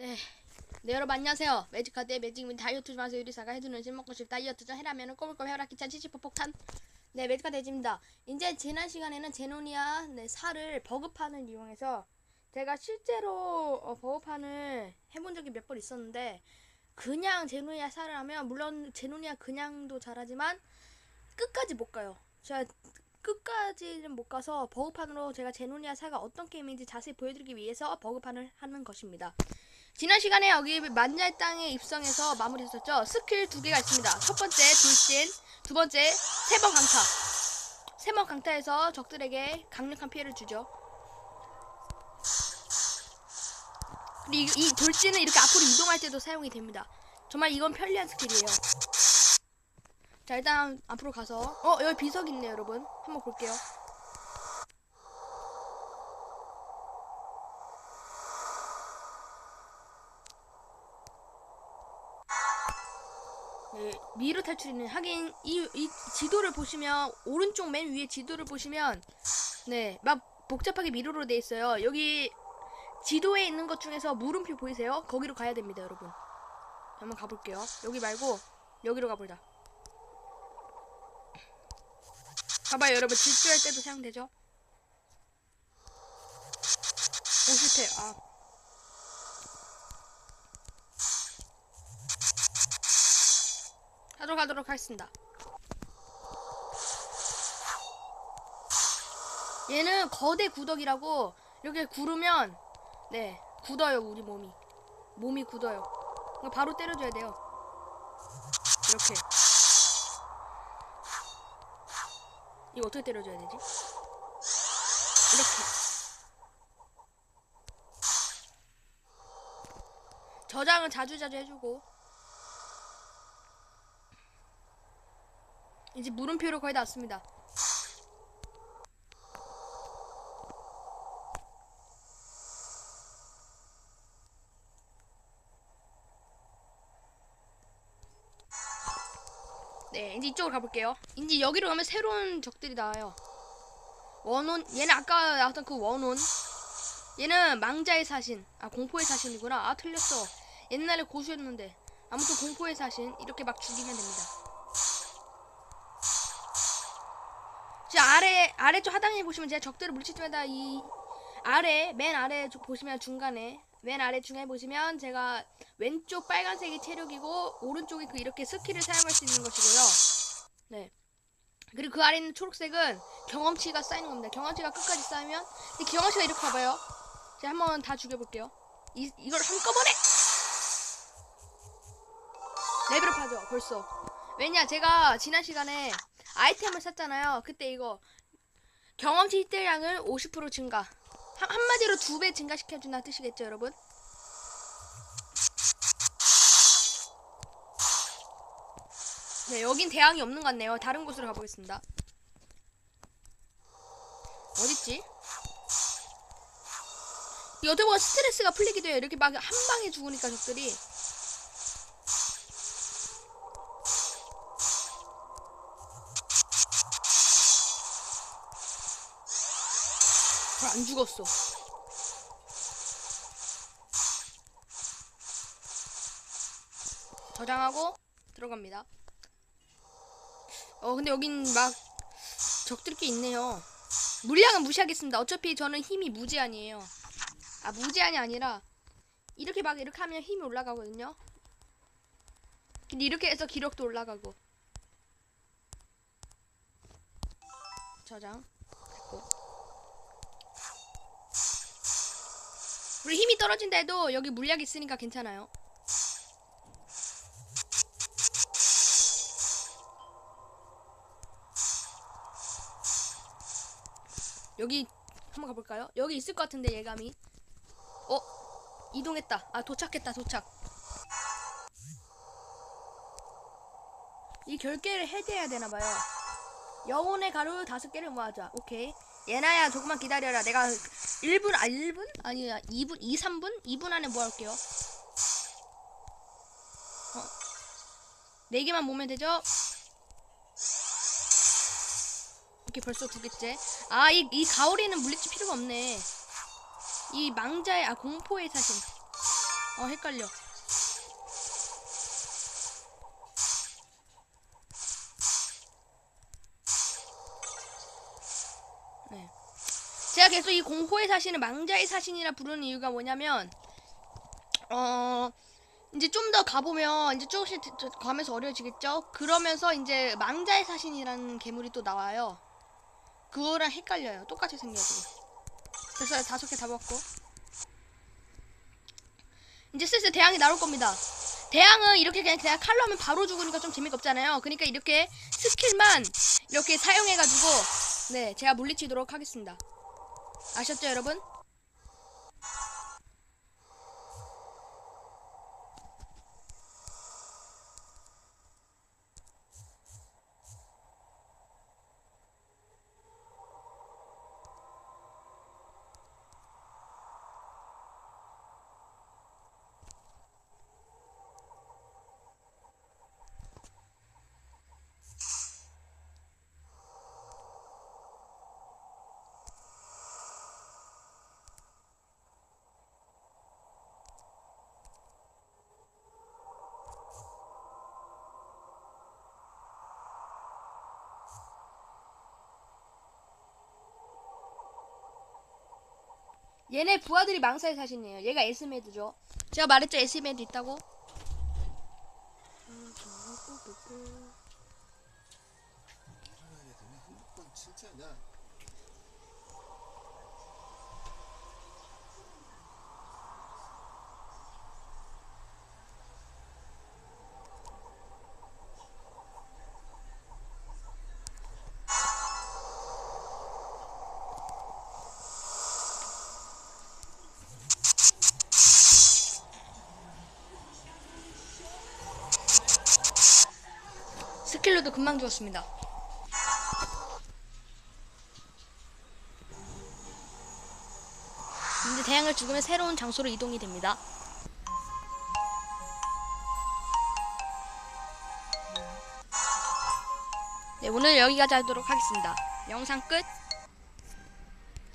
네. 네 여러분 안녕하세요. 매직카드의 매직민 다이어트 마스 요리사가 해주는 실 먹고 싶 다 이어트전 해라면은 꼬불꼬 해라 기찬 치치포 폭탄. 네 매직카드 해집니다. 이제 지난 시간에는 제노니아 네, 살을 버그판을 이용해서 제가 실제로 어, 버그판을 해본 적이 몇 번 있었는데 그냥 제노니아 살을 하면 물론 제노니아 그냥도 잘하지만 끝까지 못 가요. 제가 끝까지는 못 가서 버그판으로 제가 제노니아 살가 어떤 게임인지 자세히 보여드리기 위해서 버그판을 하는 것입니다 지난 시간에 여기 만자의 땅에 입성해서 마무리했었죠. 스킬 두 개가 있습니다. 첫 번째 돌진, 두 번째 세 번 강타. 세 번 강타해서 적들에게 강력한 피해를 주죠. 그리고 이, 이 돌진은 이렇게 앞으로 이동할 때도 사용이 됩니다. 정말 이건 편리한 스킬이에요. 자 일단 앞으로 가서 어 여기 비석 있네요 여러분. 한번 볼게요. 네, 미로 탈출이는 하긴 이, 이 지도를 보시면 오른쪽 맨 위에 지도를 보시면 네 막 복잡하게 미로로 돼 있어요. 여기 지도에 있는 것 중에서 물음표 보이세요? 거기로 가야 됩니다, 여러분. 한번 가볼게요. 여기 말고 여기로 가보자. 봐봐요, 여러분 질주할 때도 사용되죠? 오 실패. 아. 하도록 하도록 하겠습니다. 얘는 거대 구덕이라고 이렇게 구르면 네 굳어요 우리 몸이 몸이 굳어요. 바로 때려줘야 돼요. 이렇게 이거 어떻게 때려줘야 되지? 이렇게 저장은 자주자주 해주고 이제 물음표로 거의 다 왔습니다. 네, 이제 이쪽으로 가볼게요. 이제 여기로 가면 새로운 적들이 나와요. 원혼, 얘는 아까 나왔던 그 원혼. 얘는 망자의 사신. 아, 공포의 사신이구나. 아, 틀렸어. 옛날에 고수였는데. 아무튼 공포의 사신. 이렇게 막 죽이면 됩니다. 자 아래 아래쪽 하단에 보시면 제가 적들을 물칠 때마다 이 아래 맨 아래 저- 보시면 중간에 맨 아래 중간에 보시면 제가 왼쪽 빨간색이 체력이고 오른쪽이 그 이렇게 스킬을 사용할 수 있는 것이고요. 네. 그리고 그 아래 있는 초록색은 경험치가 쌓이는 겁니다. 경험치가 끝까지 쌓이면 이 경험치가 이렇게 가봐요. 제가 한번 다 죽여볼게요. 이 이걸 한꺼번에 레벨업 하죠. 벌써. 왜냐 제가 지난 시간에 아이템을 샀잖아요. 그때 이거 경험치 힐대량을 50% 증가. 한, 한마디로 두 배 증가시켜준다는 뜻이겠죠, 여러분? 네, 여긴 대항이 없는 것 같네요. 다른 곳으로 가보겠습니다. 어딨지? 이 어떻게 보면 스트레스가 풀리기도 해요. 이렇게 막 한 방에 죽으니까 적들이. 안 죽었어. 저장하고 들어갑니다. 어 근데 여긴 막 적들이 꽤 있네요. 물량은 무시하겠습니다. 어차피 저는 힘이 무제한이에요. 아 무제한이 아니라 이렇게 막 이렇게 하면 힘이 올라가거든요. 근데 이렇게 해서 기력도 올라가고. 저장. 됐고. 우리 힘이 떨어진다 해도 여기 물약 있으니까 괜찮아요. 여기 한번 가볼까요? 여기 있을 것 같은데 예감이. 어 이동했다. 아 도착했다 도착. 이 결계를 해제해야 되나봐요. 영혼의 가루 다섯 개를 모아자. 오케이. 예나야 조금만 기다려라. 내가 1분 아 1분? 아니야 2분 2, 3분? 2분 안에 모아올게요. 어. 4개만 모으면 되죠? 이렇게 벌써 두 개째. 아, 이, 이 가오리는 물리치 필요가 없네. 이 망자의, 아, 공포의 사신. 어 헷갈려. 네. 제가 계속 이 공포의 사신을 망자의 사신이라 부르는 이유가 뭐냐면 어 이제 좀 더 가보면 이제 조금씩 가면서 어려워지겠죠? 그러면서 이제 망자의 사신이라는 괴물이 또 나와요. 그거랑 헷갈려요. 똑같이 생겨가지고. 그래서 다섯 개 다 먹고. 이제 슬슬 대항이 나올 겁니다. 대항은 이렇게 그냥, 그냥 칼로 하면 바로 죽으니까 좀 재미가 없잖아요. 그러니까 이렇게 스킬만 이렇게 사용해가지고 네 제가 물리치도록 하겠습니다. 아셨죠 여러분? 얘네 부하들이 망사의 사신이에요. 얘가 에스메드죠. 제가 말했죠 에스메드 있다고. 되면 한번 진짜냐? 스킬로도 금방 죽었습니다. 이제 대항을 죽으면 새로운 장소로 이동이 됩니다. 네, 오늘 여기까지 하도록 하겠습니다. 영상 끝.